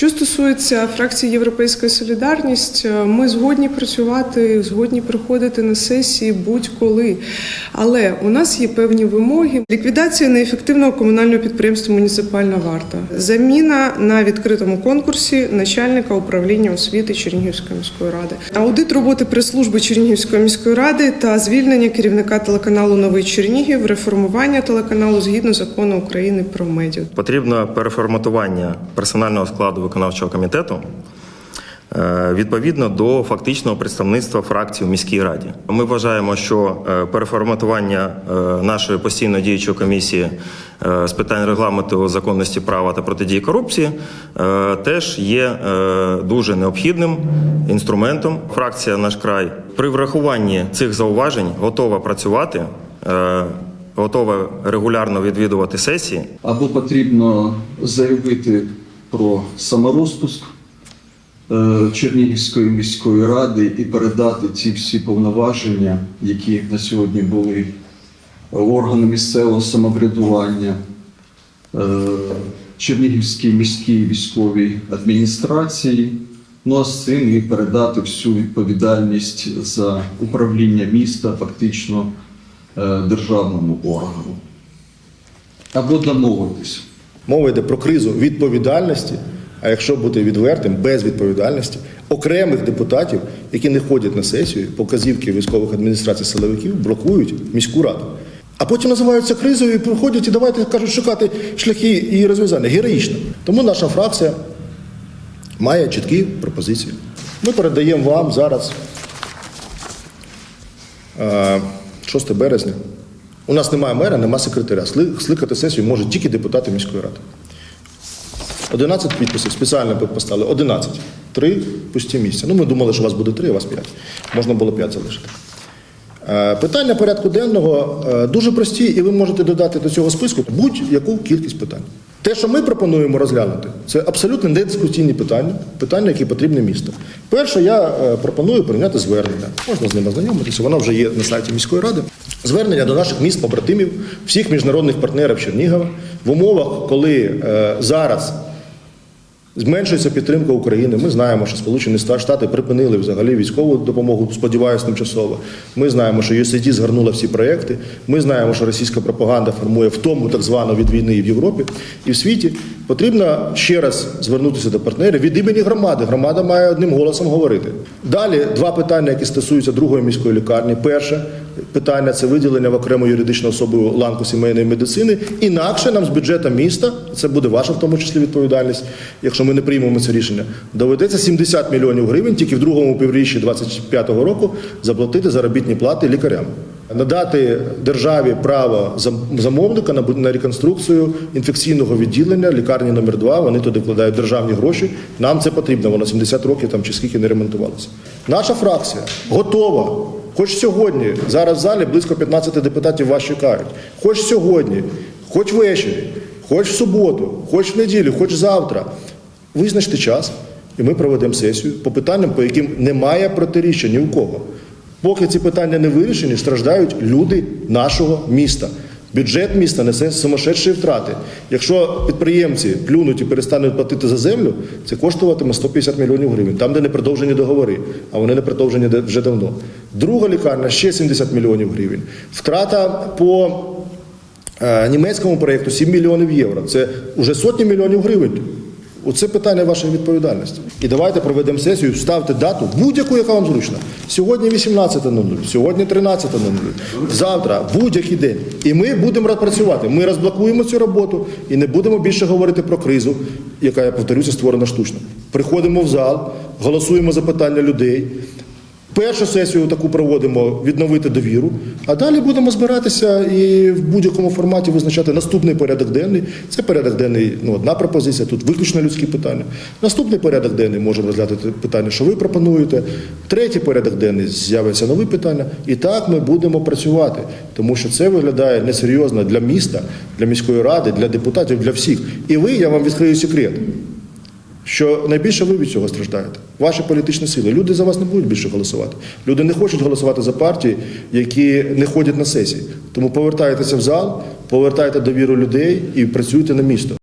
Що стосується фракції Європейська Солідарність, е, ми згодні працювати, згодні приходити на сесії будь-коли. Але у нас є певні вимоги. Ліквідація неефективного комунального підприємства Муніципальна варта, заміна на відкритому конкурсі начальника управління освіти Чернігівської міської ради, аудит роботи прес-служби Чернігівської міської ради та звільнення керівника телеканалу Новий Чернігів, реформування телеканалу згідно закону України про медіа. Потрібно переформатування персонального складу виконавчого комітету е, відповідно до фактичного представництва фракцій у міській раді. Ми вважаємо, що е, переформатування е, нашої постійно діючої комісії з питань регламенту, законності права та протидії корупції теж є дуже необхідним інструментом. Фракція наш край при врахуванні цих зауважень готова працювати. Готова регулярно відвідувати сесії або потрібно заявити про саморозпуск е, Чернігівської міської ради і передати ці всі повноваження, які на сьогодні були органи місцевого самоврядування, е, Чернігівській міській військовій адміністрації. Ну а з цим і передати всю відповідальність за управління міста фактично е, державному органу. Або домовитись. Мова йде про кризу відповідальності, а якщо бути відвертим, без відповідальності окремих депутатів, які не ходять на сесію, показівки військових адміністрацій силовиків блокують міську раду. А потім називаються кризою і приходять і давайте кажуть шукати шляхи і розв'язання. Героїчно. Тому наша фракція має чіткі пропозиції. Ми передаємо вам зараз е, 6 березня. У нас немає мера, немає секретаря. Скликати сесію можуть тільки депутати міської ради. 11 підписів спеціально поставили. 11. Три пусті місця. Ну, ми думали, що у вас буде три, а у вас п'ять. Можна було п'ять залишити. Е, Питання порядку денного е, дуже прості, і ви можете додати до цього списку будь-яку кількість питань. Те, що ми пропонуємо розглянути, це абсолютно недискусійні питання, питання, які потрібні місту. Перше, я е, пропоную прийняти звернення. Можна з ним ознайомитися, воно вже є на сайті міської ради. Звернення до наших міст, побратимів, всіх міжнародних партнерів Чернігова в умовах, коли е, зараз Зменшується підтримка України. Ми знаємо, що Сполучені Штати припинили взагалі військову допомогу, сподіваюся, тимчасово. Ми знаємо, що USAID згорнула всі проекти. Ми знаємо, що російська пропаганда формує втому так звану від війни і в Європі і в світі. Потрібно ще раз звернутися до партнерів від імені громади. Громада має одним голосом говорити. Далі два питання, які стосуються другої міської лікарні. Перше питання це виділення в окрему юридичну особу ланку сімейної медицини. Інакше нам з бюджету міста, це буде ваша в тому числі відповідальність, якщо ми не приймемо це рішення, доведеться 70 мільйонів гривень тільки в другому півріччі 2025 року заплатити заробітні плати лікарям. Надати державі право замовника на реконструкцію інфекційного відділення лікарні номер 2 Вони туди вкладають державні гроші. Нам це потрібно. Воно 70 років там чи скільки не ремонтувалося. Наша фракція готова. Хоч сьогодні, зараз в залі близько 15 депутатів вас чекають. Хоч сьогодні, хоч ввечері, хоч в суботу, хоч в неділю, хоч завтра. Визначте час, і ми проведемо сесію по питанням, по яким немає протиріччя ні у кого. Поки ці питання не вирішені, страждають люди нашого міста. Бюджет міста несе сумасшедші втрати. Якщо підприємці плюнуть і перестануть платити за землю, це коштуватиме 150 мільйонів гривень, там, де не продовжені договори, а вони не продовжені вже давно. Друга лікарня ще 70 мільйонів гривень. Втрата по е, німецькому проєкту 7 мільйонів євро. Це вже сотні мільйонів гривень. Оце питання вашої відповідальності. І давайте проведемо сесію, ставте дату, будь-яку, яка вам зручна. Сьогодні 18.00, сьогодні 13.00, завтра, будь-який день. І ми будемо працювати. Ми розблокуємо цю роботу і не будемо більше говорити про кризу, яка, я повторюся, створена штучно. Приходимо в зал, голосуємо за питання людей. Першу сесію таку проводимо відновити довіру, а далі будемо збиратися і в будь-якому форматі визначати наступний порядок денний. Це порядок денний, ну одна пропозиція, тут виключно людські питання. Наступний порядок денний можемо розглядати питання, що ви пропонуєте. Третій порядок денний з'явиться нові питання. І так ми будемо працювати, тому що це виглядає несерйозно для міста, для міської ради, для депутатів, для всіх. І ви, я вам відкрию секрет що найбільше ви від цього страждаєте. Ваші політичні сили. Люди за вас не будуть більше голосувати. Люди не хочуть голосувати за партії, які не ходять на сесії. Тому повертайтеся в зал, повертайте довіру людей і працюйте на місто.